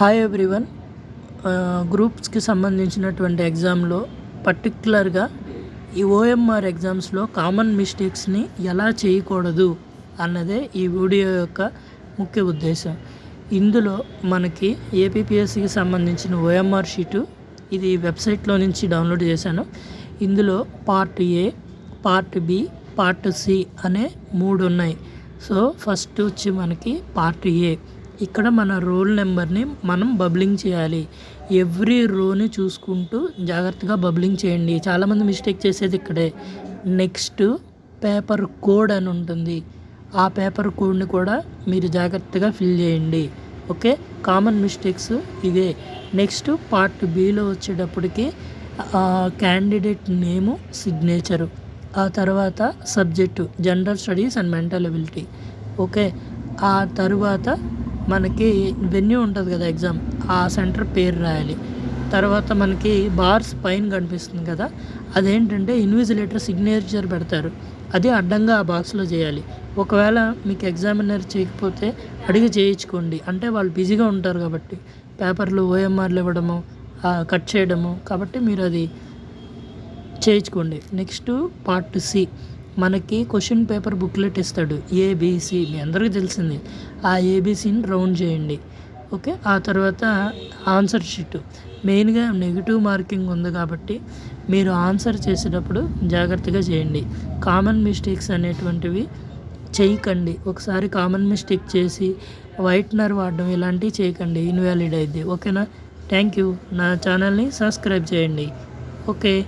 Hi everyone గ్రూప్స్కి సంబంధించినటువంటి ఎగ్జామ్లో పర్టిక్యులర్గా ఈ ఓఎంఆర్ ఎగ్జామ్స్లో కామన్ మిస్టేక్స్ని ఎలా చేయకూడదు అన్నదే ఈ వీడియో యొక్క ముఖ్య ఉద్దేశం. ఇందులో మనకి ఏపీపీఎస్సికి సంబంధించిన ఓఎంఆర్ షీటు ఇది వెబ్సైట్లో నుంచి డౌన్లోడ్ చేశాను. ఇందులో part A part B part C అనే మూడు ఉన్నాయి. సో ఫస్ట్ వచ్చి మనకి పార్ట్ ఏ ఇక్కడ మన రోల్ నెంబర్ని మనం బబ్లింగ్ చేయాలి. ఎవ్రీ రోని చూసుకుంటూ జాగ్రత్తగా బబ్లింగ్ చేయండి. చాలామంది మిస్టేక్ చేసేది ఇక్కడే. నెక్స్ట్ పేపర్ కోడ్ అని ఉంటుంది. ఆ పేపర్ కోడ్ని కూడా మీరు జాగ్రత్తగా ఫిల్ చేయండి. ఓకే? కామన్ మిస్టేక్స్ ఇదే. నెక్స్ట్ పార్ట్ బిలో వచ్చేటప్పటికి క్యాండిడేట్ నేము సిగ్నేచరు. ఆ తర్వాత subject general studies and mental ability. Okay? ఆ తర్వాత మనకి వెన్యూ ఉంటుంది కదా ఎగ్జామ్ ఆ సెంటర్ పేరు రాయాలి. తర్వాత మనకి బార్స్ పైన కనిపిస్తుంది కదా అదేంటంటే ఇన్విజిలేటర్ సిగ్నేచర్ పెడతారు. అది అడ్డంగా ఆ బాక్స్లో చేయాలి. ఒకవేళ మీకు ఎగ్జామినర్ చేయకపోతే అడిగి చేయించుకోండి. అంటే వాళ్ళు బిజీగా ఉంటారు కాబట్టి పేపర్లు ఓఎంఆర్లు ఇవ్వడము కట్ చేయడము కాబట్టి మీరు అది చేయించుకోండి. Next part C. మనకి క్వశ్చన్ పేపర్ బుక్లెట్ ఇస్తాడు ఏబిసి మీ అందరికీ తెలిసింది. ఆ ఏబిసిని రౌండ్ చేయండి. ఓకే? ఆ తర్వాత ఆన్సర్ షీట్. మెయిన్గా నెగిటివ్ మార్కింగ్ ఉంది కాబట్టి మీరు ఆన్సర్ చేసేటప్పుడు జాగ్రత్తగా చేయండి. కామన్ మిస్టేక్స్ అనేటువంటివి చేయకండి. ఒకసారి కామన్ మిస్టేక్ చేసి వైట్నర్ వాడడం ఇలాంటివి చేయకండి. ఇన్వాలిడ్ అయింది ఓకేనా? Thank you. నా ఛానల్ని సబ్స్క్రైబ్ చేయండి. ఓకే?